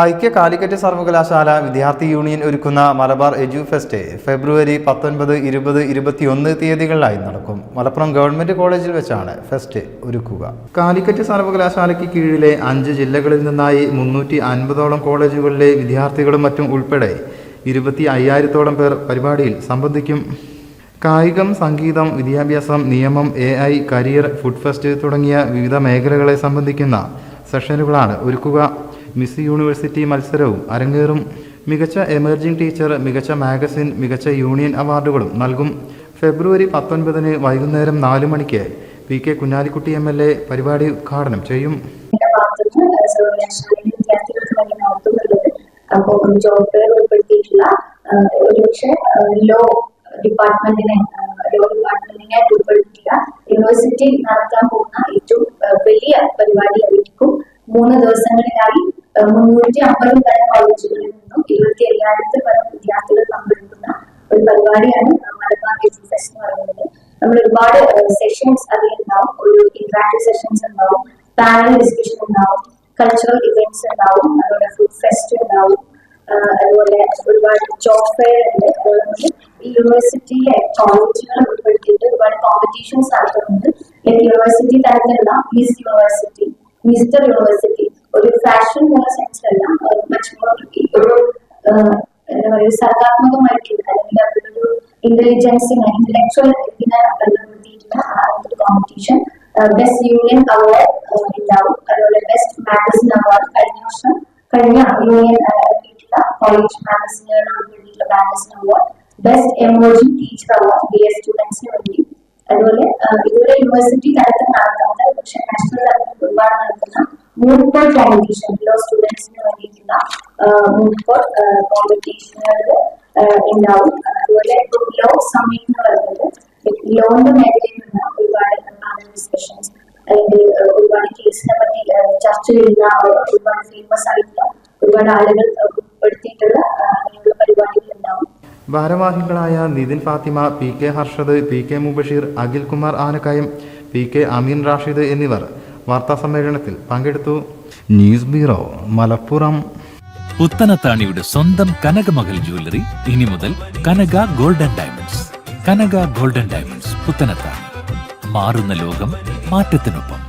ഐക്യ കാലിക്കറ്റ് സർവകലാശാല വിദ്യാർത്ഥി യൂണിയൻ ഒരുക്കുന്ന മലബാർ എജു ഫെസ്റ്റ് ഫെബ്രുവരി പത്തൊൻപത് ഇരുപത് ഇരുപത്തിയൊന്ന് തീയതികളിലായി നടക്കും. മലപ്പുറം ഗവൺമെന്റ് കോളേജിൽ വെച്ചാണ് ഫെസ്റ്റ് ഒരുക്കുക. കാലിക്കറ്റ് സർവകലാശാലയ്ക്ക് കീഴിലെ അഞ്ച് ജില്ലകളിൽ നിന്നായി മുന്നൂറ്റി അൻപതോളം കോളേജുകളിലെ വിദ്യാർത്ഥികളും മറ്റും ഉൾപ്പെടെ ഇരുപത്തി അയ്യായിരത്തോളം പേർ പരിപാടിയിൽ സംബന്ധിക്കും. കായികം സംഗീതം വിദ്യാഭ്യാസം നിയമം A I career food fest തുടങ്ങിയ വിവിധ മേഖലകളെ സംബന്ധിക്കുന്ന സെഷനുകളാണ് ഒരുക്കുക. മിസ് യൂണിവേഴ്സിറ്റി മത്സരവും അരങ്ങേറും. മികച്ച എമർജിംഗ് ടീച്ചർ മികച്ച മാഗസിൻ മികച്ച യൂണിയൻ അവാർഡുകളും നൽകും. ഫെബ്രുവരി പത്തൊൻപതിന് വൈകുന്നേരം നാലു മണിക്ക് P K Kunhalikutty M L A പരിപാടി ഉദ്ഘാടനം ചെയ്യും. ലോ ഡിപ്പാർട്ട്മെന്റിനെ ഡിപ്പാർട്ട്മെന്റിനെ ഉൾപ്പെടുത്തിയിട്ടുള്ള യൂണിവേഴ്സിറ്റി നടത്താൻ പോകുന്ന മുന്നൂറ്റി അമ്പത് തരം കോളേജുകളിൽ നിന്നും ഇരുപത്തി അയ്യായിരത്തിൽ പരം വിദ്യാർത്ഥികൾ പങ്കെടുക്കുന്ന ഒരു പരിപാടിയാണ് മലബാർ എജു സെഷൻ എന്ന് പറയുന്നത്. നമ്മൾ ഒരുപാട് സെഷൻസ് അതിൽ അതിലുണ്ടാവും. ഒരു ഇന്ററാക്റ്റീവ് സെഷൻസ് ഉണ്ടാവും. പാനൽ ഡിസ്കഷൻ ഉണ്ടാവും. കൾച്ചറൽ ഇവന്റ്സ് ഉണ്ടാവും. അതുപോലെ ഫുഡ് ഫെസ്റ്റ് ഉണ്ടാവും. അതുപോലെ ഒരുപാട് ജോബ് ഫെയർ ഉണ്ട്. അതുപോലെ ഈ യൂണിവേഴ്സിറ്റിയിലെ കോളേജുകൾ ഉൾപ്പെടുത്തിയിട്ട് ഒരുപാട് കോമ്പറ്റീഷൻസ് നടത്തുന്നുണ്ട്. യൂണിവേഴ്സിറ്റി തരത്തിലുള്ള മിസ് യൂണിവേഴ്സിറ്റി മിസ്റ്റർ യൂണിവേഴ്സിറ്റി ഒരു ഫാഷൻ എന്നുള്ള സെൻസിലല്ല മച്ച് മോർ ഒരു എന്താ പറയുക സർഗാത്മകമായിട്ടുള്ള അല്ലെങ്കിൽ അവരുടെ ഒരു ഇന്റലിജൻസിനെ ഇന്റലക്ച്വൽ ഇതിനെ ബന്ധപ്പെടുത്തിയിട്ടുള്ള ആ ഒരു കോമ്പറ്റീഷൻ ബെസ്റ്റ് യൂണിയൻ അവാർഡ് ഉണ്ടാവും. അതുപോലെ ബെസ്റ്റ് മാഗസിൻ അവാർഡ് കഴിഞ്ഞ വർഷം കഴിഞ്ഞ യൂണിയൻ കിട്ടിയിട്ടുള്ള കോളേജ് മാഗസിനുകളിൽ ഉൾപ്പെടുത്തിയിട്ടുള്ള magazine award best emerging teacher award B S സ്റ്റുഡൻസിന് വേണ്ടി. അതുപോലെ ഇതുവരെ യൂണിവേഴ്സിറ്റി തലത്തിൽ നടത്താത്ത പക്ഷെ നാഷണൽ തലത്തിൽ ഒരുപാട് നടത്തുന്ന മൂഡ് കോൾ കോമ്പറ്റീഷൻ ലോ സ്റ്റുഡൻസിന് വേണ്ടിയിട്ടുള്ള മൂഡ് കോൾ കോമ്പറ്റീഷനുകൾ ഉണ്ടാവും അതുപോലെ ലോ സമ്മിറ്റ് എന്ന് പറയുന്നത് ലോന്റെ മേഖലയിൽ നിന്ന് ഒരുപാട് ഡിസ്കഷൻസ് അല്ലെങ്കിൽ ഒരുപാട് കേസിനെ പറ്റി ചർച്ച ചെയ്യുന്ന ഒരുപാട് ഫേമസ് ആയിട്ടുള്ള ഒരുപാട് ആളുകൾ ഉൾപ്പെടുത്തിയിട്ടുള്ള അങ്ങനെയുള്ള പരിപാടികൾ ഉണ്ടാവും. ഭാരവാഹികളായ Nithin Fathima P K Harshad P K Mubasheer Akhil Kumar Anakkayam P K Ameen Rashid എന്നിവർ വാർത്താ സമ്മേളനത്തിൽ പങ്കെടുത്തു. News bureau Malappuram. പുത്തനത്താണിയുടെ സ്വന്തം കനകമകൽ ജ്വല്ലറി ഇനി മുതൽ Kanaka golden diamonds. Kanaka golden diamonds Puthanathani മാറുന്ന ലോകം മാറ്റത്തിനൊപ്പം.